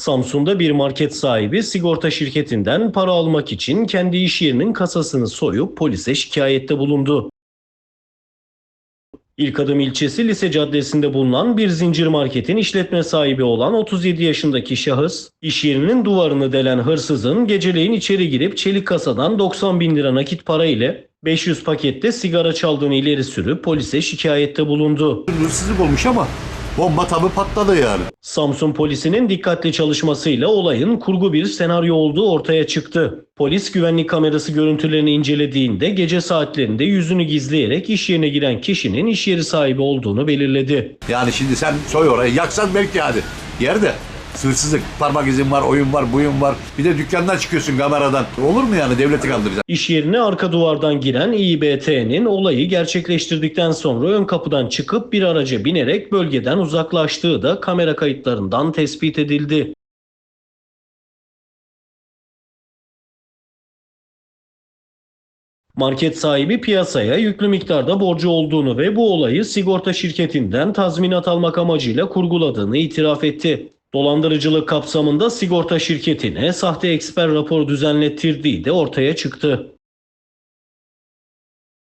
Samsun'da bir market sahibi sigorta şirketinden para almak için kendi iş yerinin kasasını soyup polise şikayette bulundu. İlk adım ilçesi Lise Caddesi'nde bulunan bir zincir marketin işletme sahibi olan 37 yaşındaki şahıs, iş yerinin duvarını delen hırsızın geceleyin içeri girip çelik kasadan 90 bin lira nakit para ile 500 pakette sigara çaldığını ileri sürüp polise şikayette bulundu. Hırsızlık olmuş ama bomba tabi patladı yani. Samsun polisinin dikkatli çalışmasıyla olayın kurgu bir senaryo olduğu ortaya çıktı. Polis güvenlik kamerası görüntülerini incelediğinde gece saatlerinde yüzünü gizleyerek iş yerine giren kişinin iş yeri sahibi olduğunu belirledi. Yani şimdi sen soy orayı yaksan belki hadi. Yerde hırsızlık, parmak izin var, oyun var, buyun var. Bir de dükkandan çıkıyorsun kameradan. Olur mu yani devleti kandıracaksın? İş yerine arka duvardan giren İBT'nin olayı gerçekleştirdikten sonra ön kapıdan çıkıp bir araca binerek bölgeden uzaklaştığı da kamera kayıtlarından tespit edildi. Market sahibi piyasaya yüklü miktarda borcu olduğunu ve bu olayı sigorta şirketinden tazminat almak amacıyla kurguladığını itiraf etti. Dolandırıcılık kapsamında sigorta şirketine sahte eksper raporu düzenlettirdiği de ortaya çıktı.